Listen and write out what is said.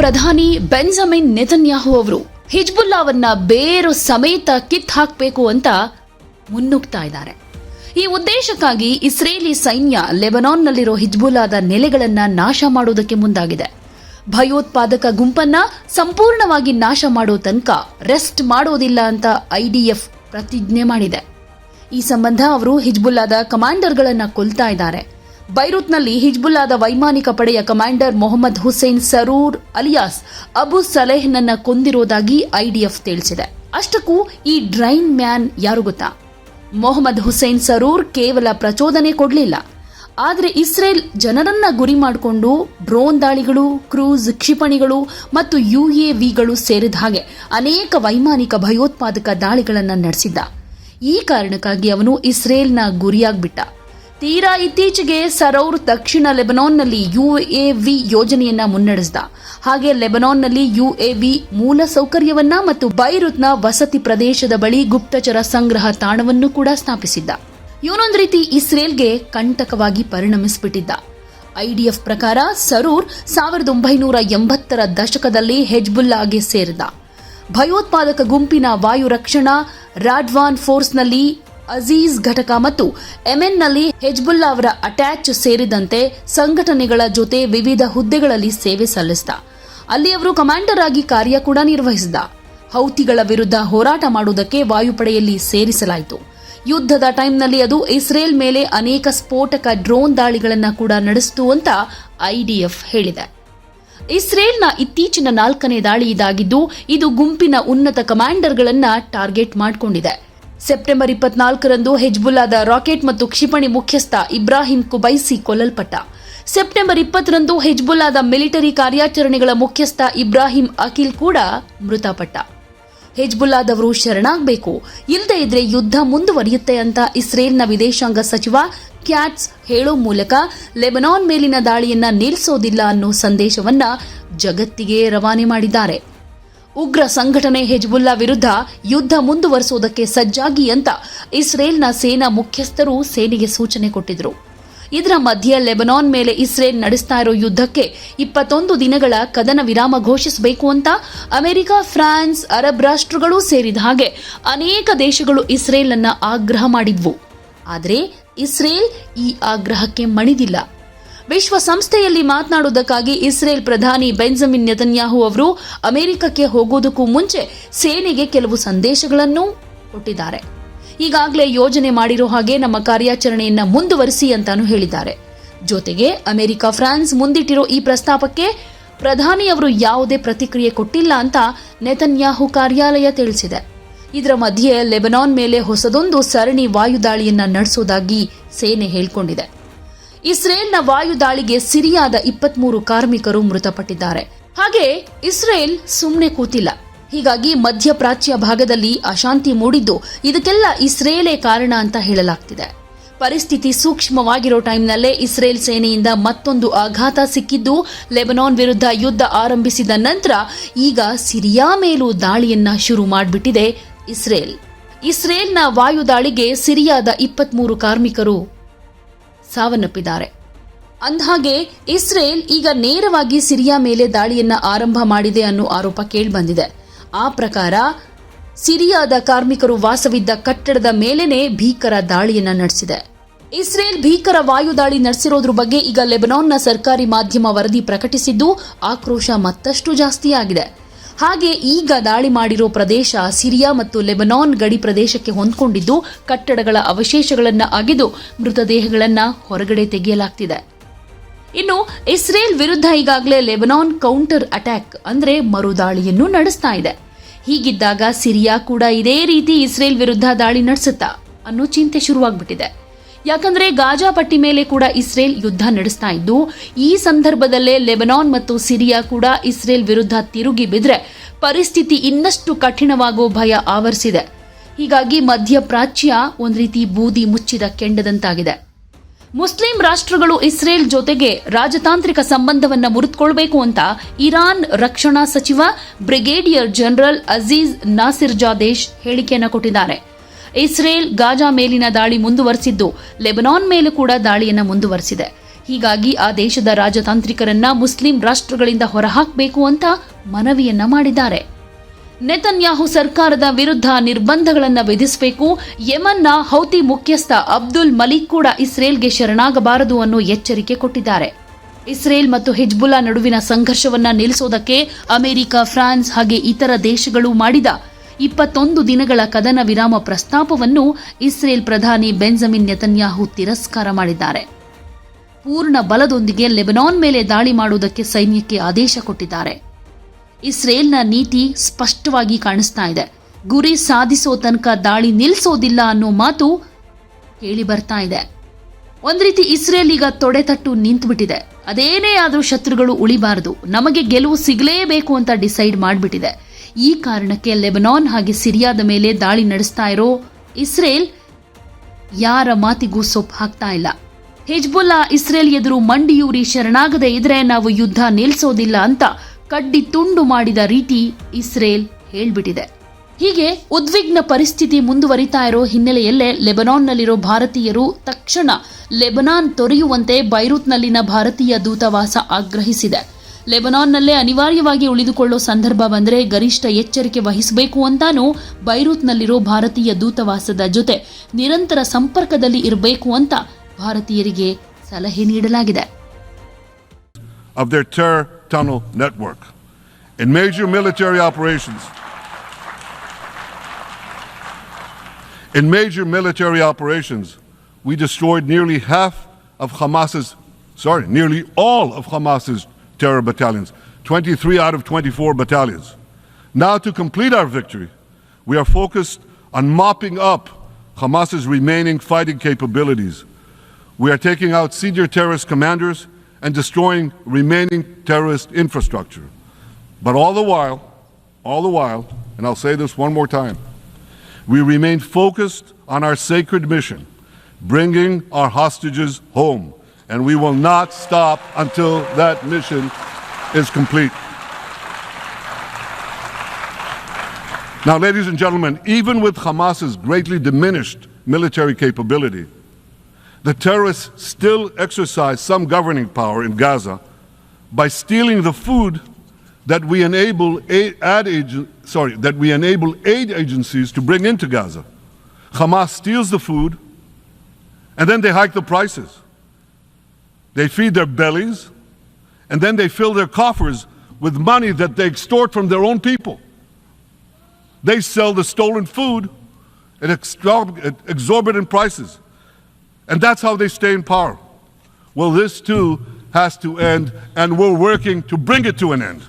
ಪ್ರಧಾನಿ Benjamin Netanyahu ಅವರು ಹಿಜ್ಬುಲ್ಲಾವನ್ನ ಬೇರು ಸಮೇತ ಕಿತ್ ಹಾಕಬೇಕು ಅಂತ ಮುನ್ನುಗ್ತಾ ಇದ್ದಾರೆ. ಈ ಉದ್ದೇಶಕ್ಕಾಗಿ ಇಸ್ರೇಲಿ ಸೈನ್ಯ ಲೆಬನಾನ್ನಲ್ಲಿರೋ ಹಿಜ್ಬುಲ್ಲಾದ ನೆಲೆಗಳನ್ನ ನಾಶ ಮಾಡುವುದಕ್ಕೆ ಮುಂದಾಗಿದೆ. ಭಯೋತ್ಪಾದಕ ಗುಂಪನ್ನ ಸಂಪೂರ್ಣವಾಗಿ ನಾಶ ಮಾಡೋ ತನಕ ರೆಸ್ಟ್ ಮಾಡೋದಿಲ್ಲ ಅಂತ ಐಡಿಎಫ್ ಪ್ರತಿಜ್ಞೆ ಮಾಡಿದೆ. ಈ ಸಂಬಂಧ ಅವರು ಹಿಜ್ಬುಲ್ಲಾದ ಕಮಾಂಡರ್ಗಳನ್ನ ಕೊಲ್ತಾ ಇದ್ದಾರೆ. ಬೈರುತ್ನಲ್ಲಿ ಹಿಜ್ಬುಲ್ಲಾದ ವೈಮಾನಿಕ ಪಡೆಯ commander Mohammed Hussein Sarour alias Abu ಸಲೇಹ್ನನ್ನ ಕೊಂದಿರೋದಾಗಿ ಐಡಿಎಫ್ ತಿಳಿಸಿದೆ. ಅಷ್ಟಕ್ಕೂ ಈ ಡ್ರೈನ್ ಮ್ಯಾನ್ ಯಾರು ಗೊತ್ತಾ? ಮೊಹಮ್ಮದ್ ಹುಸೇನ್ ಸರೂರ್ ಕೇವಲ ಪ್ರಚೋದನೆ ಕೊಡಲಿಲ್ಲ. ಆದರೆ ಇಸ್ರೇಲ್ ಜನರನ್ನ ಗುರಿ ಮಾಡಿಕೊಂಡು ಡ್ರೋನ್ ದಾಳಿಗಳು, ಕ್ರೂಸ್ ಕ್ಷಿಪಣಿಗಳು ಮತ್ತು ಯುಎವಿಗಳು ಸೇರಿದ ಹಾಗೆ ಅನೇಕ ವೈಮಾನಿಕ ಭಯೋತ್ಪಾದಕ ದಾಳಿಗಳನ್ನು ನಡೆಸಿದ್ದ. ಈ ಕಾರಣಕ್ಕಾಗಿ ಅವನು ಇಸ್ರೇಲ್ನ ಗುರಿಯಾಗ್ಬಿಟ್ಟ. ತೀರಾ ಇತ್ತೀಚೆಗೆ ಸರೌರ್ ದಕ್ಷಿಣ ಲೆಬನಾನ್ನಲ್ಲಿ ಯುಎವಿ ಯೋಜನೆಯನ್ನ ಮುನ್ನಡೆಸಿದ. ಹಾಗೆ ಲೆಬನಾನ್ನಲ್ಲಿ ಯುಎವಿ ಮೂಲ ಸೌಕರ್ಯವನ್ನ ಮತ್ತು ಬೈರುತ್ನ ವಸತಿ ಪ್ರದೇಶದ ಬಳಿ ಗುಪ್ತಚರ ಸಂಗ್ರಹ ತಾಣವನ್ನು ಕೂಡ ಸ್ಥಾಪಿಸಿದ್ದ. ಇವನೊಂದು ರೀತಿ ಇಸ್ರೇಲ್ಗೆ ಕಂಟಕವಾಗಿ ಪರಿಣಮಿಸಿಬಿಟ್ಟಿದ್ದ. ಐಡಿಎಫ್ ಪ್ರಕಾರ ಸರೂರ್ ಸಾವಿರದ ಒಂಬೈನೂರ ಎಂಬತ್ತರ ದಶಕದಲ್ಲಿ ಹೆಜ್ಬುಲ್ಲಾಗೆ ಸೇರಿದ. ಭಯೋತ್ಪಾದಕ ಗುಂಪಿನ ವಾಯು ರಕ್ಷಣಾ ರಾಡ್ವಾನ್ ಫೋರ್ಸ್ನಲ್ಲಿ ಅಜೀಜ್ ಘಟಕ ಮತ್ತು ಎಮೆನ್ನಲ್ಲಿ ಹೆಜ್ಬುಲ್ಲಾ ಅವರ ಅಟ್ಯಾಚ್ ಸೇರಿದಂತೆ ಸಂಘಟನೆಗಳ ಜೊತೆ ವಿವಿಧ ಹುದ್ದೆಗಳಲ್ಲಿ ಸೇವೆ ಸಲ್ಲಿಸಿದ. ಅಲ್ಲಿ ಅವರು ಕಮಾಂಡರ್ ಆಗಿ ಕಾರ್ಯ ಕೂಡ ನಿರ್ವಹಿಸಿದ. ಹೌತಿಗಳ ವಿರುದ್ಧ ಹೋರಾಟ ಮಾಡುವುದಕ್ಕೆ ವಾಯುಪಡೆಯಲ್ಲಿ ಸೇರಿಸಲಾಯಿತು. ಯುದ್ಧದ ಟೈಮ್ನಲ್ಲಿ ಅದು ಇಸ್ರೇಲ್ ಮೇಲೆ ಅನೇಕ ಸ್ಫೋಟಕ ಡ್ರೋನ್ ದಾಳಿಗಳನ್ನು ಕೂಡ ನಡೆಸಿತು ಅಂತ ಐಡಿಎಫ್ ಹೇಳಿದೆ. ಇಸ್ರೇಲ್ನ ಇತ್ತೀಚಿನ ನಾಲ್ಕನೇ ದಾಳಿ ಇದಾಗಿದ್ದು, ಇದು ಗುಂಪಿನ ಉನ್ನತ ಕಮಾಂಡರ್ಗಳನ್ನು ಟಾರ್ಗೆಟ್ ಮಾಡಿಕೊಂಡಿದೆ. ಸೆಪ್ಟೆಂಬರ್ ಇಪ್ಪತ್ನಾಲ್ಕರಂದು ಹೆಜ್ಬುಲ್ಲಾದ ರಾಕೆಟ್ ಮತ್ತು ಕ್ಷಿಪಣಿ ಮುಖ್ಯಸ್ಥ ಇಬ್ರಾಹಿಂ ಕುಬೈಸಿ ಕೊಲ್ಲಲ್ಪಟ್ಟ. ಸೆಪ್ಟೆಂಬರ್ ಇಪ್ಪತ್ತರಂದು ಹೆಜ್ಬುಲ್ಲಾದ ಮಿಲಿಟರಿ ಕಾರ್ಯಾಚರಣೆಗಳ ಮುಖ್ಯಸ್ಥ ಇಬ್ರಾಹಿಂ ಅಖಿಲ್ ಕೂಡ ಮೃತಪಟ್ಟ. ಹೆಜ್ಬುಲ್ಲಾದವರು ಶರಣಾಗಬೇಕು. ಇಲ್ಲದೇ ಇದ್ರೆ ಯುದ್ಧ ಮುಂದುವರಿಯುತ್ತೆ ಅಂತ ಇಸ್ರೇಲ್ನ ವಿದೇಶಾಂಗ ಸಚಿವ ಕ್ಯಾಟ್ಸ್ ಹೇಳೋ ಮೂಲಕ ಲೆಬನಾನ್ ಮೇಲಿನ ದಾಳಿಯನ್ನ ನಿಲ್ಲಿಸೋದಿಲ್ಲ ಅನ್ನೋ ಸಂದೇಶವನ್ನ ಜಗತ್ತಿಗೆ ರವಾನೆ ಮಾಡಿದ್ದಾರೆ. ಉಗ್ರ ಸಂಘಟನೆ ಹೆಜ್ಬುಲ್ಲಾ ವಿರುದ್ಧ ಯುದ್ಧ ಮುಂದುವರಿಸುವುದಕ್ಕೆ ಸಜ್ಜಾಗಿ ಅಂತ ಇಸ್ರೇಲ್ನ ಸೇನಾ ಮುಖ್ಯಸ್ಥರು ಸೇನೆಗೆ ಸೂಚನೆ ಕೊಟ್ಟಿದ್ರು. ಇದರ ಮಧ್ಯೆ ಲೆಬನಾನ್ ಮೇಲೆ ಇಸ್ರೇಲ್ ನಡೆಸ್ತಾ ಇರೋ ಯುದ್ಧಕ್ಕೆ ಇಪ್ಪತ್ತೊಂದು ದಿನಗಳ ಕದನ ವಿರಾಮ ಘೋಷಿಸಬೇಕು ಅಂತ ಅಮೆರಿಕ, ಫ್ರಾನ್ಸ್, ಅರಬ್ ರಾಷ್ಟ್ರಗಳು ಸೇರಿದ ಹಾಗೆ ಅನೇಕ ದೇಶಗಳು ಇಸ್ರೇಲ್ ಅನ್ನ ಆಗ್ರಹ ಮಾಡಿದ್ವು. ಆದರೆ ಇಸ್ರೇಲ್ ಈ ಆಗ್ರಹಕ್ಕೆ ಮಣಿದಿಲ್ಲ. ವಿಶ್ವಸಂಸ್ಥೆಯಲ್ಲಿ ಮಾತನಾಡುವುದಕ್ಕಾಗಿ ಇಸ್ರೇಲ್ ಪ್ರಧಾನಿ ಬೆಂಜಮಿನ್ ನೆತನ್ಯಾಹು ಅವರು ಅಮೆರಿಕಕ್ಕೆ ಹೋಗುವುದಕ್ಕೂ ಮುಂಚೆ ಸೇನೆಗೆ ಕೆಲವು ಸಂದೇಶಗಳನ್ನು ಕೊಟ್ಟಿದ್ದಾರೆ. ಈಗಾಗಲೇ ಯೋಜನೆ ಮಾಡಿರೋ ಹಾಗೆ ನಮ್ಮ ಕಾರ್ಯಾಚರಣೆಯನ್ನು ಮುಂದುವರಿಸಿ ಅಂತಾನು ಹೇಳಿದ್ದಾರೆ. ಜೊತೆಗೆ ಅಮೆರಿಕ, ಫ್ರಾನ್ಸ್ ಮುಂದಿಟ್ಟಿರೋ ಈ ಪ್ರಸ್ತಾಪಕ್ಕೆ ಪ್ರಧಾನಿಯವರು ಯಾವುದೇ ಪ್ರತಿಕ್ರಿಯೆ ಕೊಟ್ಟಿಲ್ಲ ಅಂತ ನೆತನ್ಯಾಹು ಕಾರ್ಯಾಲಯ ತಿಳಿಸಿದೆ. ಇದರ ಮಧ್ಯೆ ಲೆಬನಾನ್ ಮೇಲೆ ಹೊಸದೊಂದು ಸರಣಿ ವಾಯುದಾಳಿಯನ್ನ ನಡೆಸುವುದಾಗಿ ಸೇನೆ ಹೇಳಿಕೊಂಡಿದೆ. ಇಸ್ರೇಲ್ನ ವಾಯುದಾಳಿಗೆ ಸಿರಿಯಾದ ಇಪ್ಪತ್ಮೂರು ಕಾರ್ಮಿಕರು ಮೃತಪಟ್ಟಿದ್ದಾರೆ. ಹಾಗೆ ಇಸ್ರೇಲ್ ಸುಮ್ಮನೆ ಕೂತಿಲ್ಲ. ಹೀಗಾಗಿ ಮಧ್ಯಪ್ರಾಚ್ಯ ಭಾಗದಲ್ಲಿ ಅಶಾಂತಿ ಮೂಡಿದ್ದು ಇದಕ್ಕೆಲ್ಲ ಇಸ್ರೇಲೇ ಕಾರಣ ಅಂತ ಹೇಳಲಾಗ್ತಿದೆ. ಪರಿಸ್ಥಿತಿ ಸೂಕ್ಷ್ಮವಾಗಿರೋ ಟೈಮ್ನಲ್ಲೇ ಇಸ್ರೇಲ್ ಸೇನೆಯಿಂದ ಮತ್ತೊಂದು ಆಘಾತ ಸಿಕ್ಕಿದ್ದು ಲೆಬನಾನ್ ವಿರುದ್ಧ ಯುದ್ಧ ಆರಂಭಿಸಿದ ನಂತರ ಈಗ ಸಿರಿಯಾ ಮೇಲೂ ದಾಳಿಯನ್ನ ಶುರು ಮಾಡಿಬಿಟ್ಟಿದೆ ಇಸ್ರೇಲ್. ಇಸ್ರೇಲ್ನ ವಾಯುದಾಳಿಗೆ ಸಿರಿಯಾದ ಇಪ್ಪತ್ಮೂರು ಕಾರ್ಮಿಕರು ಸಾವನ್ನಪ್ಪಿದ್ದಾರೆ. ಅಂದಹಾಗೆ, ಇಸ್ರೇಲ್ ಈಗ ನೇರವಾಗಿ ಸಿರಿಯಾ ಮೇಲೆ ದಾಳಿಯನ್ನ ಆರಂಭ ಮಾಡಿದೆ ಅನ್ನೋ ಆರೋಪ ಕೇಳಿಬಂದಿದೆ. ಆ ಪ್ರಕಾರ, ಸಿರಿಯಾದ ಕಾರ್ಮಿಕರು ವಾಸವಿದ್ದ ಕಟ್ಟಡದ ಮೇಲೇನೆ ಭೀಕರ ದಾಳಿಯನ್ನ ನಡೆಸಿದೆ. ಇಸ್ರೇಲ್ ಭೀಕರ ವಾಯುದಾಳಿ ನಡೆಸಿರೋದ್ರ ಬಗ್ಗೆ ಈಗ ಲೆಬನಾನ್ನ ಸರ್ಕಾರಿ ಮಾಧ್ಯಮ ವರದಿ ಪ್ರಕಟಿಸಿದ್ದು, ಆಕ್ರೋಶ ಮತ್ತಷ್ಟು ಜಾಸ್ತಿಯಾಗಿದೆ. ಹಾಗೆ ಈಗ ದಾಳಿ ಮಾಡಿರೋ ಪ್ರದೇಶ ಸಿರಿಯಾ ಮತ್ತು ಲೆಬನಾನ್ ಗಡಿ ಪ್ರದೇಶಕ್ಕೆ ಹೊಂದಿಕೊಂಡಿದ್ದು ಕಟ್ಟಡಗಳ ಅವಶೇಷಗಳನ್ನು ಅಗೆದು ಮೃತದೇಹಗಳನ್ನು ಹೊರಗಡೆ ತೆಗೆಯಲಾಗ್ತಿದೆ. ಇನ್ನು ಇಸ್ರೇಲ್ ವಿರುದ್ಧ ಈಗಾಗಲೇ ಲೆಬನಾನ್ ಕೌಂಟರ್ ಅಟ್ಯಾಕ್ ಅಂದರೆ ಮರುದಾಳಿಯನ್ನು ನಡೆಸ್ತಾ ಇದೆ. ಹೀಗಿದ್ದಾಗ ಸಿರಿಯಾ ಕೂಡ ಇದೇ ರೀತಿ ಇಸ್ರೇಲ್ ವಿರುದ್ಧ ದಾಳಿ ನಡೆಸುತ್ತಾ ಅನ್ನೋ ಚಿಂತೆ ಶುರುವಾಗ್ಬಿಟ್ಟಿದೆ. ಯಾಕಂದ್ರೆ ಗಾಜಾ ಪಟ್ಟಿ ಮೇಲೆ ಕೂಡ ಇಸ್ರೇಲ್ ಯುದ್ಧ ನಡೆಸ್ತಾ ಇದ್ದು, ಈ ಸಂದರ್ಭದಲ್ಲೇ ಲೆಬನಾನ್ ಮತ್ತು ಸಿರಿಯಾ ಕೂಡ ಇಸ್ರೇಲ್ ವಿರುದ್ಧ ತಿರುಗಿ ಬಿದ್ರೆ ಪರಿಸ್ಥಿತಿ ಇನ್ನಷ್ಟು ಕಠಿಣವಾಗೋ ಭಯ ಆವರಿಸಿದೆ. ಹೀಗಾಗಿ ಮಧ್ಯಪ್ರಾಚ್ಯ ಒಂದು ರೀತಿ ಬೂದಿ ಮುಚ್ಚಿದ ಕೆಂಡದಂತಾಗಿದೆ. ಮುಸ್ಲಿಂ ರಾಷ್ಟ್ರಗಳು ಇಸ್ರೇಲ್ ಜೊತೆಗೆ ರಾಜತಾಂತ್ರಿಕ ಸಂಬಂಧವನ್ನ ಮುರಿದುಕೊಳ್ಬೇಕು ಅಂತ ಇರಾನ್ ರಕ್ಷಣಾ ಸಚಿವ brigadier general Aziz Nasirzadeh ಹೇಳಿಕೆಯನ್ನು ಕೊಟ್ಟಿದ್ದಾರೆ. ಇಸ್ರೇಲ್ ಗಾಜಾ ಮೇಲಿನ ದಾಳಿ ಮುಂದುವರೆಸಿದ್ದು, ಲೆಬನಾನ್ ಮೇಲೂ ಕೂಡ ದಾಳಿಯನ್ನು ಮುಂದುವರೆಸಿದೆ. ಹೀಗಾಗಿ ಆ ದೇಶದ ರಾಜತಾಂತ್ರಿಕರನ್ನ ಮುಸ್ಲಿಂ ರಾಷ್ಟ್ರಗಳಿಂದ ಹೊರಹಾಕಬೇಕು ಅಂತ ಮನವಿಯನ್ನ ಮಾಡಿದ್ದಾರೆ. ನೆತನ್ಯಾಹು ಸರ್ಕಾರದ ವಿರುದ್ಧ ನಿರ್ಬಂಧಗಳನ್ನು ವಿಧಿಸಬೇಕು, ಯಮನ್ನ ಹೌತಿ ಮುಖ್ಯಸ್ಥ ಅಬ್ದುಲ್ ಮಲಿಕ್ ಕೂಡ ಇಸ್ರೇಲ್ಗೆ ಶರಣಾಗಬಾರದು ಅನ್ನೋ ಎಚ್ಚರಿಕೆ ಕೊಟ್ಟಿದ್ದಾರೆ. ಇಸ್ರೇಲ್ ಮತ್ತು ಹಿಜ್ಬುಲ್ಲಾ ನಡುವಿನ ಸಂಘರ್ಷವನ್ನ ನಿಲ್ಲಿಸೋದಕ್ಕೆ ಅಮೆರಿಕ, ಫ್ರಾನ್ಸ್ ಹಾಗೆ ಇತರ ದೇಶಗಳು ಮಾಡಿದ ಇಪ್ಪತ್ತೊಂದು ದಿನಗಳ ಕದನ ವಿರಾಮ ಪ್ರಸ್ತಾಪವನ್ನು ಇಸ್ರೇಲ್ ಪ್ರಧಾನಿ ಬೆಂಜಮಿನ್ ನೆತನ್ಯಾಹು ತಿರಸ್ಕಾರ ಮಾಡಿದ್ದಾರೆ. ಪೂರ್ಣ ಬಲದೊಂದಿಗೆ ಲೆಬನಾನ್ ಮೇಲೆ ದಾಳಿ ಮಾಡುವುದಕ್ಕೆ ಸೈನ್ಯಕ್ಕೆ ಆದೇಶ ಕೊಟ್ಟಿದ್ದಾರೆ. ಇಸ್ರೇಲ್ನ ನೀತಿ ಸ್ಪಷ್ಟವಾಗಿ ಕಾಣಿಸ್ತಾ ಇದೆ. ಗುರಿ ಸಾಧಿಸೋ ತನಕ ದಾಳಿ ನಿಲ್ಲಿಸೋದಿಲ್ಲ ಅನ್ನೋ ಮಾತು ಕೇಳಿ ಬರ್ತಾ ಇದೆ. ಒಂದ್ ರೀತಿ ಇಸ್ರೇಲ್ ಈಗ ತೊಡೆತಟ್ಟು ನಿಂತುಬಿಟ್ಟಿದೆ. ಅದೇನೇ ಆದರೂ ಶತ್ರುಗಳು ಉಳಿಬಾರದು. ನಮಗೆ ಗೆಲುವು ಸಿಗಲೇಬೇಕು ಅಂತ ಡಿಸೈಡ್ ಮಾಡಿಬಿಟ್ಟಿದೆ. ಈ ಕಾರಣಕ್ಕೆ ಲೆಬನಾನ್ ಹಾಗೆ ಸಿರಿಯಾದ ಮೇಲೆ ದಾಳಿ ನಡೆಸ್ತಾ ಇರೋ ಇಸ್ರೇಲ್ ಯಾರ ಮಾತಿಗೂ ಸೊಪ್ಪು ಹಾಕ್ತಾ ಇಲ್ಲ. ಹಿಜ್ಬುಲ್ಲಾ ಇಸ್ರೇಲ್ ಎದುರು ಮಂಡಿಯೂರಿ ಶರಣಾಗದೆ ಇದ್ರೆ ನಾವು ಯುದ್ಧ ನಿಲ್ಲಿಸೋದಿಲ್ಲ ಅಂತ ಕಡ್ಡಿ ತುಂಡು ಮಾಡಿದ ರೀತಿ ಇಸ್ರೇಲ್ ಹೇಳ್ಬಿಟ್ಟಿದೆ. ಹೀಗೆ ಉದ್ವಿಗ್ನ ಪರಿಸ್ಥಿತಿ ಮುಂದುವರಿತಾ ಇರೋ ಹಿನ್ನೆಲೆಯಲ್ಲೇ ಲೆಬನಾನ್ನಲ್ಲಿರೋ ಭಾರತೀಯರು ತಕ್ಷಣ ಲೆಬನಾನ್ ತೊರೆಯುವಂತೆ ಬೈರೂತ್ನಲ್ಲಿನ ಭಾರತೀಯ ದೂತಾವಾಸ ಆಗ್ರಹಿಸಿದೆ. ಲೆಬನಾನ್ನಲ್ಲೇ ಅನಿವಾರ್ಯವಾಗಿ ಉಳಿದುಕೊಳ್ಳೋ ಸಂದರ್ಭ ಬಂದರೆ ಗರಿಷ್ಠ ಎಚ್ಚರಿಕೆ ವಹಿಸಬೇಕು ಅಂತಾನೂ ಬೈರೂತ್ನಲ್ಲಿರೋ ಭಾರತೀಯ ದೂತಾವಾಸದ ಜೊತೆ ನಿರಂತರ ಸಂಪರ್ಕದಲ್ಲಿ ಇರಬೇಕು ಅಂತ ಭಾರತೀಯರಿಗೆ ಸಲಹೆ ನೀಡಲಾಗಿದೆ of their terror tunnel network. In major military operations, in major military operations, we destroyed nearly half of Hamas's, sorry, nearly all of Hamas's terror battalions, 23 out of 24 battalions. Now, to complete our victory, we are focused on mopping up Hamas's remaining fighting capabilities. We are taking out senior terrorist commanders and destroying remaining terrorist infrastructure. But all the while, all the while, and I'll say this one more time, we remain focused on our sacred mission, bringing our hostages home. And we will not stop until that mission is complete. Now, ladies and gentlemen, even with Hamas's greatly diminished military capability, the terrorists still exercise some governing power in Gaza by stealing the food that we enable aid, ag- sorry, that we enable aid agencies to bring into Gaza. Hamas steals the food and then they hike the prices. They feed their bellies and then they fill their coffers with money that they extort from their own people. They sell the stolen food at exorbitant prices. And that's how they stay in power. Well, this too has to end, and we're working to bring it to an end.